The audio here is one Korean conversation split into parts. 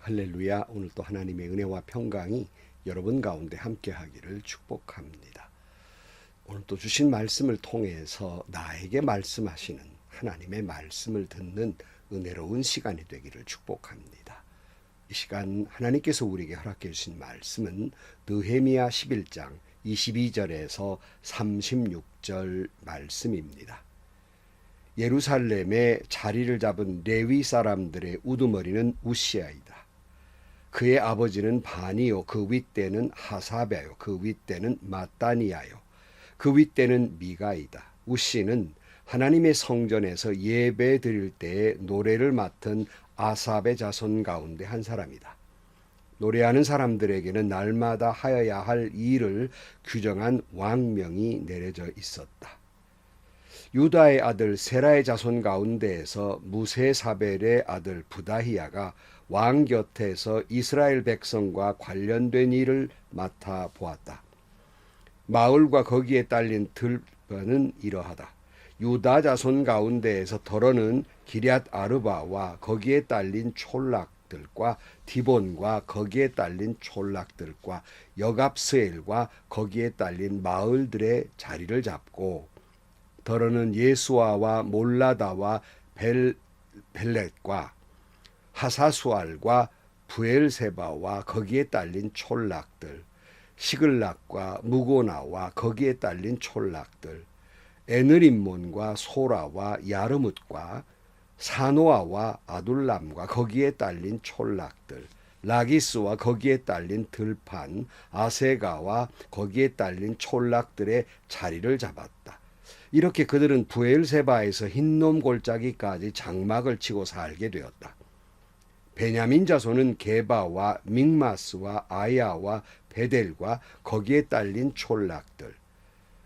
할렐루야. 오늘 또 하나님의 은혜와 평강이 여러분 가운데 함께 하기를 축복합니다. 오늘 또 주신 말씀을 통해서 나에게 말씀하시는 하나님의 말씀을 듣는 은혜로운 시간이 되기를 축복합니다. 이 시간 하나님께서 우리에게 허락해 주신 말씀은 느헤미야 11장 22절에서 36절 말씀입니다. 예루살렘에 자리를 잡은 레위 사람들의 우두머리는 우시아이다. 그의 아버지는 바니요 그 윗대는 하사베요 그 윗대는 마따니아요 그 윗대는 미가이다. 우시는 하나님의 성전에서 예배 드릴 때에 노래를 맡은 아삽의 자손 가운데 한 사람이다. 노래하는 사람들에게는 날마다 하여야 할 일을 규정한 왕명이 내려져 있었다. 유다의 아들 세라의 자손 가운데에서 무세사벨의 아들 부다히야가 왕 곁에서 이스라엘 백성과 관련된 일을 맡아 보았다. 마을과 거기에 딸린 들번은 이러하다. 유다 자손 가운데에서 더러는 기럇 아르바와 거기에 딸린 촌락들과 디본과 거기에 딸린 촌락들과 여갑스엘과 거기에 딸린 마을들의 자리를 잡고 더러는 예수아와 몰라다와 벨, 벨렛과 하사수알과 부엘세바와 거기에 딸린 촌락들 시글락과 무고나와 거기에 딸린 촌락들 에느림몬과 소라와 야르뭇과 사노아와 아둘람과 거기에 딸린 촌락들 라기스와 거기에 딸린 들판 아세가와 거기에 딸린 촌락들의 자리를 잡았다. 이렇게 그들은 부엘세바에서 흰놈 골짜기까지 장막을 치고 살게 되었다. 베냐민 자손은 게바와 믹마스와 아야와 베델과 거기에 딸린 촌락들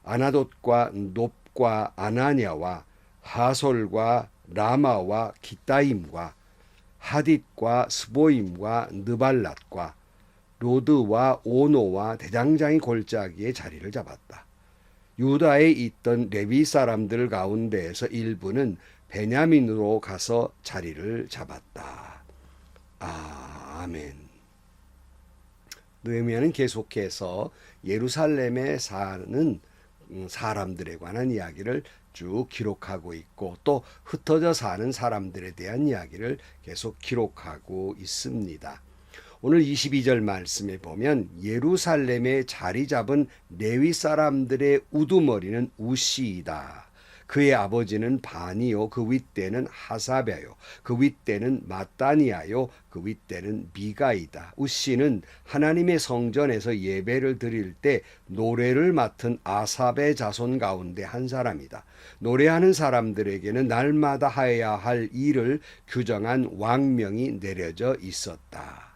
아나돗과 높과 아나냐와 하솔과 라마와 기타임과 하딧과 스보임과 느발랏과 로드와 오노와 대장장이 골짜기에 자리를 잡았다. 유다에 있던 레위 사람들 가운데에서 일부는 베냐민으로 가서 자리를 잡았다. 아, 아멘. 느헤미야는 계속해서 예루살렘에 사는 사람들에 관한 이야기를 쭉 기록하고 있고 또 흩어져 사는 사람들에 대한 이야기를 계속 기록하고 있습니다. 오늘 22절 말씀에 보면 예루살렘에 자리 잡은 레위 사람들의 우두머리는 우시이다. 그의 아버지는 바니요 그 윗대는 하사베요 그 윗대는 마따니아요 그 윗대는 미가이다. 우시는 하나님의 성전에서 예배를 드릴 때 노래를 맡은 아삽의 자손 가운데 한 사람이다. 노래하는 사람들에게는 날마다 하여야 할 일을 규정한 왕명이 내려져 있었다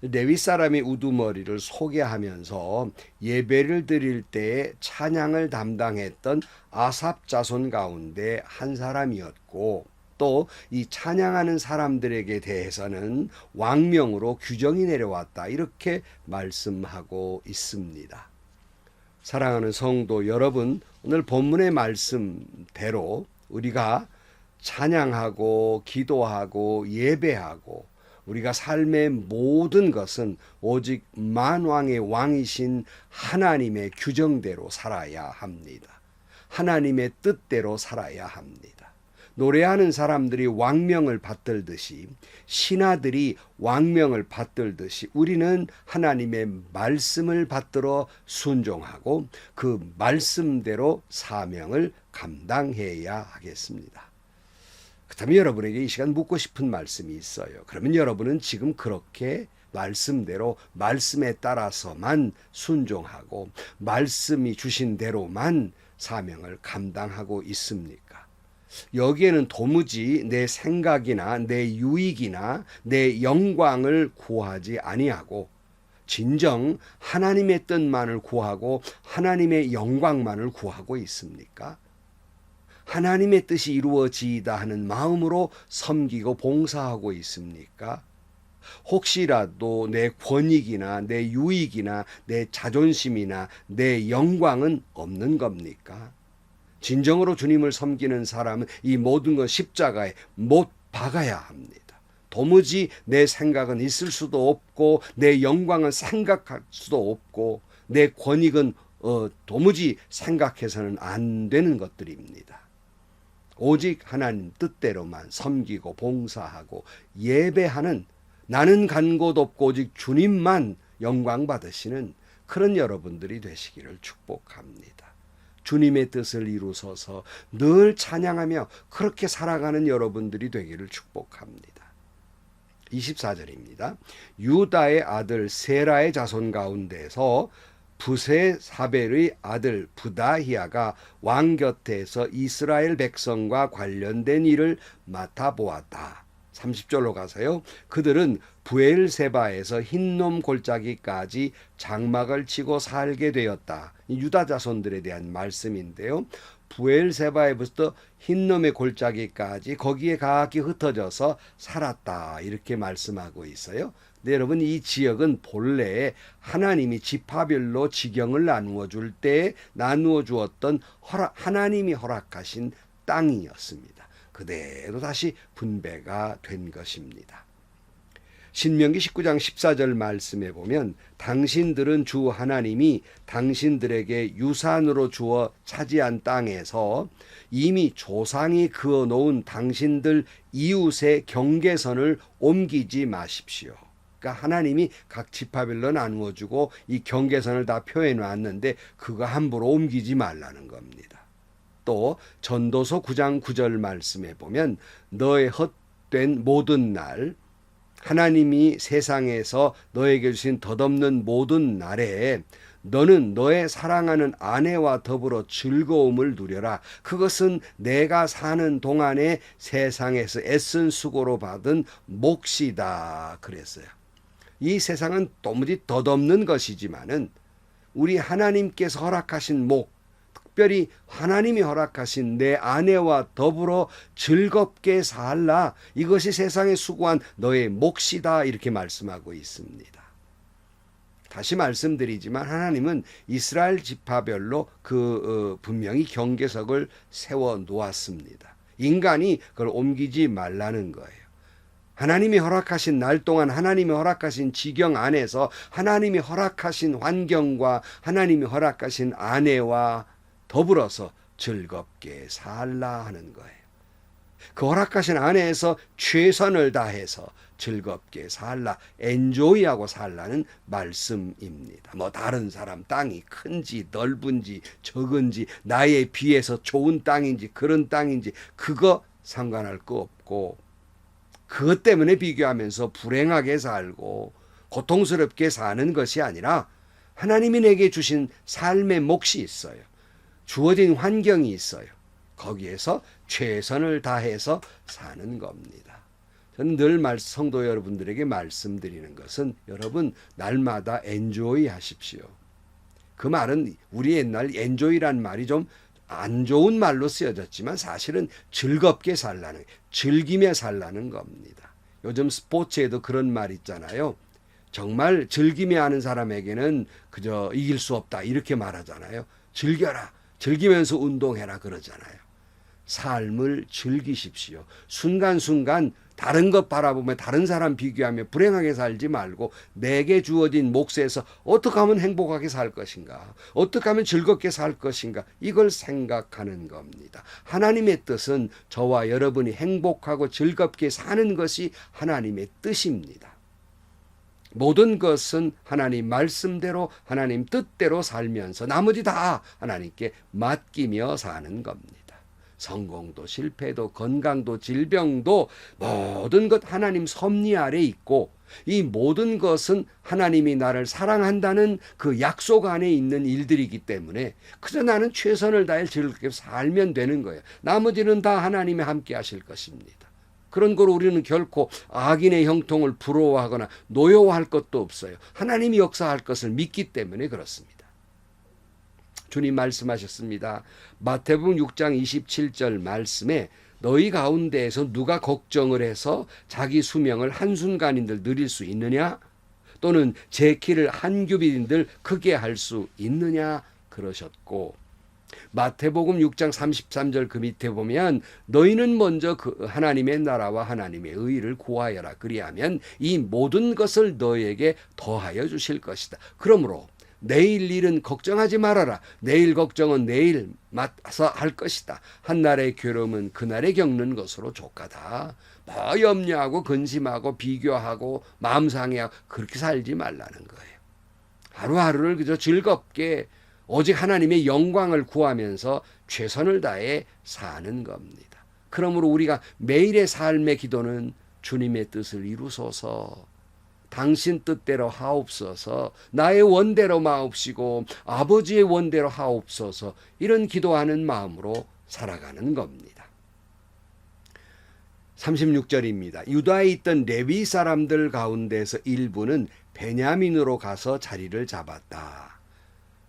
레위 사람의 우두머리를 소개하면서 예배를 드릴 때에 찬양을 담당했던 아삽 자손 가운데 한 사람이었고 또 이 찬양하는 사람들에게 대해서는 왕명으로 규정이 내려왔다 이렇게 말씀하고 있습니다. 사랑하는 성도 여러분, 오늘 본문의 말씀대로 우리가 찬양하고 기도하고 예배하고 우리가 삶의 모든 것은 오직 만왕의 왕이신 하나님의 규정대로 살아야 합니다. 하나님의 뜻대로 살아야 합니다. 노래하는 사람들이 왕명을 받들듯이 신하들이 왕명을 받들듯이 우리는 하나님의 말씀을 받들어 순종하고 그 말씀대로 사명을 감당해야 하겠습니다. 그렇다면 여러분에게 이 시간 묻고 싶은 말씀이 있어요. 그러면 여러분은 지금 그렇게 말씀대로 말씀에 따라서만 순종하고 말씀이 주신 대로만 사명을 감당하고 있습니까? 여기에는 도무지 내 생각이나 내 유익이나 내 영광을 구하지 아니하고 진정 하나님의 뜻만을 구하고 하나님의 영광만을 구하고 있습니까? 하나님의 뜻이 이루어지이다 하는 마음으로 섬기고 봉사하고 있습니까? 혹시라도 내 권익이나 내 유익이나 내 자존심이나 내 영광은 없는 겁니까? 진정으로 주님을 섬기는 사람은 이 모든 것 십자가에 못 박아야 합니다. 도무지 내 생각은 있을 수도 없고 내 영광은 생각할 수도 없고 내 권익은 어, 도무지 생각해서는 안 되는 것들입니다. 오직 하나님 뜻대로만 섬기고 봉사하고 예배하는 나는 간 곳 없고 오직 주님만 영광 받으시는 그런 여러분들이 되시기를 축복합니다. 주님의 뜻을 이루소서 늘 찬양하며 그렇게 살아가는 여러분들이 되기를 축복합니다. 24절입니다. 유다의 아들 세라의 자손 가운데서 부세 사벨의 아들 부다히아가 왕 곁에서 이스라엘 백성과 관련된 일을 맡아보았다. 30절로 가서요. 그들은 부엘세바에서 흰놈 골짜기까지 장막을 치고 살게 되었다. 이 유다 자손들에 대한 말씀인데요. 부엘세바에부터 흰놈의 골짜기까지 거기에 각기 흩어져서 살았다. 이렇게 말씀하고 있어요. 근데 여러분 이 지역은 본래 하나님이 지파별로 지경을 나누어 줄 때 나누어 주었던 허락, 하나님이 허락하신 땅이었습니다. 그대로 다시 분배가 된 것입니다. 신명기 19장 14절 말씀에 보면 당신들은 주 하나님이 당신들에게 유산으로 주어 차지한 땅에서 이미 조상이 그어 놓은 당신들 이웃의 경계선을 옮기지 마십시오. 그러니까 하나님이 각 지파별로 나누어 주고 이 경계선을 다 표해 놨는데 그거 함부로 옮기지 말라는 겁니다. 또 전도서 9장 9절 말씀에 보면 너의 헛된 모든 날 하나님이 세상에서 너에게 주신 덧없는 모든 날에 너는 너의 사랑하는 아내와 더불어 즐거움을 누려라. 그것은 내가 사는 동안에 세상에서 애쓴 수고로 받은 몫이다. 그랬어요. 이 세상은 도무지 덧없는 것이지만은 우리 하나님께서 허락하신 목, 특별히 하나님이 허락하신 내 아내와 더불어 즐겁게 살라. 이것이 세상에 수고한 너의 몫이다. 이렇게 말씀하고 있습니다. 다시 말씀드리지만 하나님은 이스라엘 지파별로 그 어, 분명히 경계석을 세워 놓았습니다. 인간이 그걸 옮기지 말라는 거예요. 하나님이 허락하신 날 동안 하나님이 허락하신 지경 안에서 하나님이 허락하신 환경과 하나님이 허락하신 아내와 더불어서 즐겁게 살라 하는 거예요. 그 허락하신 안에서 최선을 다해서 즐겁게 살라, 엔조이하고 살라는 말씀입니다. 뭐 다른 사람 땅이 큰지 넓은지 적은지 나에 비해서 좋은 땅인지 그런 땅인지 그거 상관할 거 없고 그것 때문에 비교하면서 불행하게 살고 고통스럽게 사는 것이 아니라 하나님이 내게 주신 삶의 몫이 있어요. 주어진 환경이 있어요. 거기에서 최선을 다해서 사는 겁니다. 저는 늘 말, 성도 여러분들에게 말씀드리는 것은 여러분 날마다 엔조이 하십시오. 그 말은 우리 옛날 엔조이란 말이 좀 안 좋은 말로 쓰여졌지만 사실은 즐겁게 살라는 즐기며 살라는 겁니다. 요즘 스포츠에도 그런 말 있잖아요. 정말 즐기며 하는 사람에게는 그저 이길 수 없다 이렇게 말하잖아요. 즐겨라. 즐기면서 운동해라 그러잖아요. 삶을 즐기십시오. 순간순간 다른 것 바라보며 다른 사람 비교하며 불행하게 살지 말고 내게 주어진 몫에서 어떻게 하면 행복하게 살 것인가? 어떻게 하면 즐겁게 살 것인가? 이걸 생각하는 겁니다. 하나님의 뜻은 저와 여러분이 행복하고 즐겁게 사는 것이 하나님의 뜻입니다. 모든 것은 하나님 말씀대로 하나님 뜻대로 살면서 나머지 다 하나님께 맡기며 사는 겁니다. 성공도 실패도 건강도 질병도 모든 것 하나님 섭리 아래 있고 이 모든 것은 하나님이 나를 사랑한다는 그 약속 안에 있는 일들이기 때문에 그저 나는 최선을 다해 즐겁게 살면 되는 거예요. 나머지는 다 하나님이 함께 하실 것입니다. 그런 걸 우리는 결코 악인의 형통을 부러워하거나 노여워할 것도 없어요. 하나님이 역사할 것을 믿기 때문에 그렇습니다. 주님 말씀하셨습니다. 마태복음 6장 27절 말씀에 너희 가운데에서 누가 걱정을 해서 자기 수명을 한순간인들 느릴 수 있느냐? 또는 제 키를 한 규빗인들 크게 할 수 있느냐? 그러셨고 마태복음 6장 33절 그 밑에 보면 너희는 먼저 그 하나님의 나라와 하나님의 의를 구하여라 그리하면 이 모든 것을 너희에게 더하여 주실 것이다. 그러므로 내일 일은 걱정하지 말아라. 내일 걱정은 내일 맡아서 할 것이다. 한날의 괴로움은 그날에 겪는 것으로 족하다. 뭐 염려하고 근심하고 비교하고 마음 상해하고 그렇게 살지 말라는 거예요. 하루하루를 그저 즐겁게 오직 하나님의 영광을 구하면서 최선을 다해 사는 겁니다. 그러므로 우리가 매일의 삶의 기도는 주님의 뜻을 이루소서 당신 뜻대로 하옵소서 나의 원대로 마옵시고 아버지의 원대로 하옵소서 이런 기도하는 마음으로 살아가는 겁니다. 36절입니다. 유다에 있던 레위 사람들 가운데서 일부는 베냐민으로 가서 자리를 잡았다.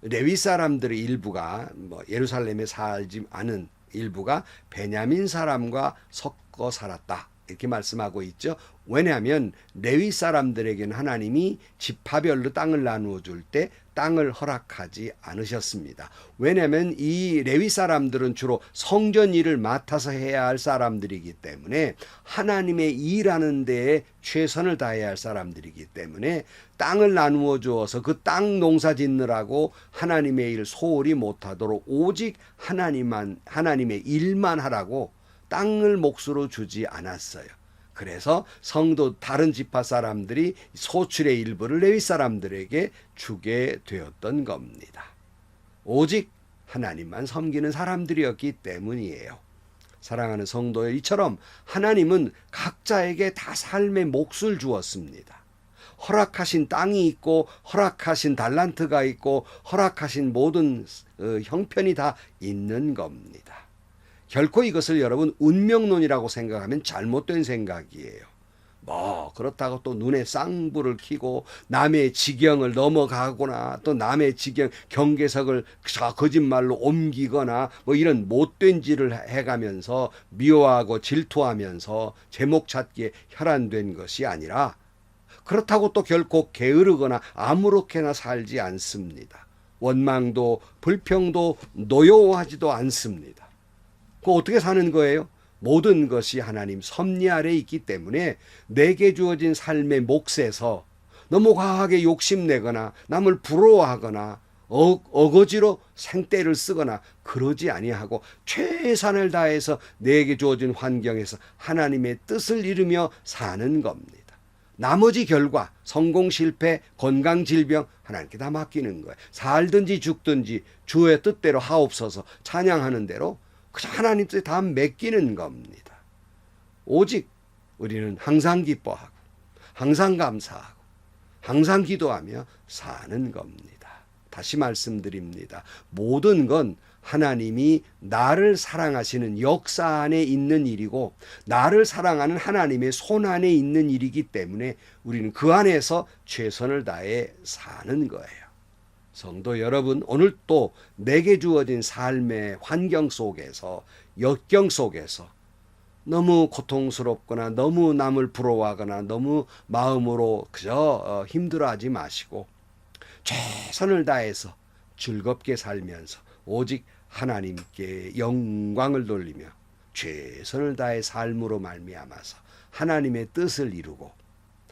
레위 사람들의 일부가 뭐 예루살렘에 살지 않은 일부가 베냐민 사람과 섞어 살았다. 이렇게 말씀하고 있죠. 왜냐하면 레위 사람들에게는 하나님이 지파별로 땅을 나누어 줄 때 땅을 허락하지 않으셨습니다. 왜냐하면 이 레위 사람들은 주로 성전 일을 맡아서 해야 할 사람들이기 때문에 하나님의 일하는 데에 최선을 다해야 할 사람들이기 때문에 땅을 나누어 주어서 그 땅 농사 짓느라고 하나님의 일 소홀히 못하도록 오직 하나님만 하나님의 일만 하라고 땅을 몫으로 주지 않았어요. 그래서 성도 다른 지파 사람들이 소출의 일부를 레위 사람들에게 주게 되었던 겁니다. 오직 하나님만 섬기는 사람들이었기 때문이에요. 사랑하는 성도여 이처럼 하나님은 각자에게 다 삶의 몫을 주었습니다. 허락하신 땅이 있고 허락하신 달란트가 있고 허락하신 모든 어, 형편이 다 있는 겁니다. 결코 이것을 여러분 운명론이라고 생각하면 잘못된 생각이에요. 뭐 그렇다고 또 눈에 쌍불을 켜고 남의 지경을 넘어가거나 또 남의 지경 경계석을 거짓말로 옮기거나 뭐 이런 못된 짓을 해가면서 미워하고 질투하면서 제목 찾기에 혈안된 것이 아니라 그렇다고 또 결코 게으르거나 아무렇게나 살지 않습니다. 원망도 불평도 노여워하지도 않습니다. 그 어떻게 사는 거예요? 모든 것이 하나님 섭리 아래 있기 때문에 내게 주어진 삶의 몫에서 너무 과하게 욕심내거나 남을 부러워하거나 어, 어거지로 생떼를 쓰거나 그러지 아니하고 최선을 다해서 내게 주어진 환경에서 하나님의 뜻을 이루며 사는 겁니다. 나머지 결과 성공 실패 건강 질병 하나님께 다 맡기는 거예요. 살든지 죽든지 주의 뜻대로 하옵소서 찬양하는 대로 하나님 뜻에 다 맡기는 겁니다. 오직 우리는 항상 기뻐하고 항상 감사하고 항상 기도하며 사는 겁니다. 다시 말씀드립니다. 모든 건 하나님이 나를 사랑하시는 역사 안에 있는 일이고 나를 사랑하는 하나님의 손 안에 있는 일이기 때문에 우리는 그 안에서 최선을 다해 사는 거예요. 성도 여러분, 오늘 또 내게 주어진 삶의 환경 속에서, 역경 속에서 너무 고통스럽거나 너무 남을 부러워하거나 너무 마음으로 그저 어, 힘들어하지 마시고 최선을 다해서 즐겁게 살면서 오직 하나님께 영광을 돌리며 최선을 다해 삶으로 말미암아서 하나님의 뜻을 이루고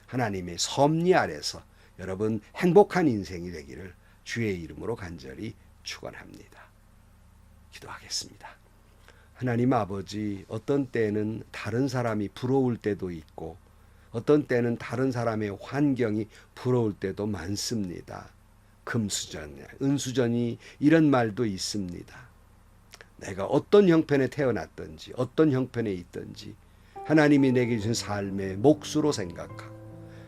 하나님의 섭리 아래서 여러분 행복한 인생이 되기를 주의 이름으로 간절히 축원합니다. 기도하겠습니다. 하나님 아버지 어떤 때는 다른 사람이 부러울 때도 있고 어떤 때는 다른 사람의 환경이 부러울 때도 많습니다. 금수전, 은수전이 이런 말도 있습니다. 내가 어떤 형편에 태어났든지 어떤 형편에 있든지 하나님이 내게 주신 삶의 몫으로 생각하고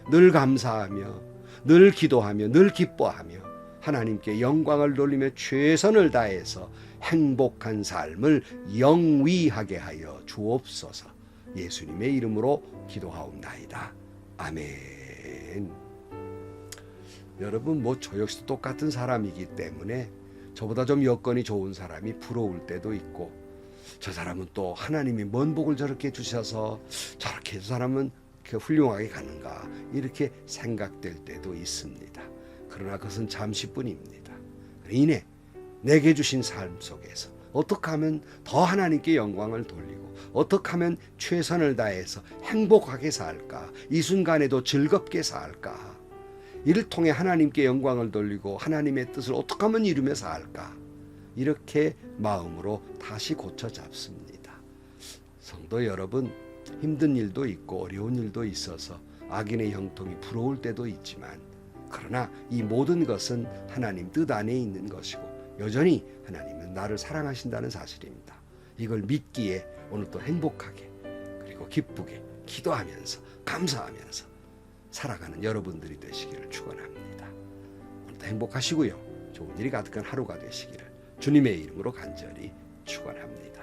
늘 감사하며 늘 기도하며 늘 기뻐하며 하나님께 영광을 돌리며 최선을 다해서 행복한 삶을 영위하게 하여 주옵소서. 예수님의 이름으로 기도하옵나이다. 아멘. 여러분 뭐 저 역시 똑같은 사람이기 때문에 저보다 좀 여건이 좋은 사람이 부러울 때도 있고 저 사람은 또 하나님이 뭔 복을 저렇게 주셔서 저렇게 저 사람은 훌륭하게 가는가 이렇게 생각될 때도 있습니다. 그러나 그것은 잠시뿐입니다. 이내 내게 주신 삶 속에서 어떻게 하면 더 하나님께 영광을 돌리고 어떻게 하면 최선을 다해서 행복하게 살까 이 순간에도 즐겁게 살까 이를 통해 하나님께 영광을 돌리고 하나님의 뜻을 어떻게 하면 이루며 살까 이렇게 마음으로 다시 고쳐 잡습니다. 성도 여러분 힘든 일도 있고 어려운 일도 있어서 악인의 형통이 부러울 때도 있지만 그러나 이 모든 것은 하나님 뜻 안에 있는 것이고 여전히 하나님은 나를 사랑하신다는 사실입니다. 이걸 믿기에 오늘도 행복하게 그리고 기쁘게 기도하면서 감사하면서 살아가는 여러분들이 되시기를 축원합니다. 오늘도 행복하시고요. 좋은 일이 가득한 하루가 되시기를 주님의 이름으로 간절히 축원합니다.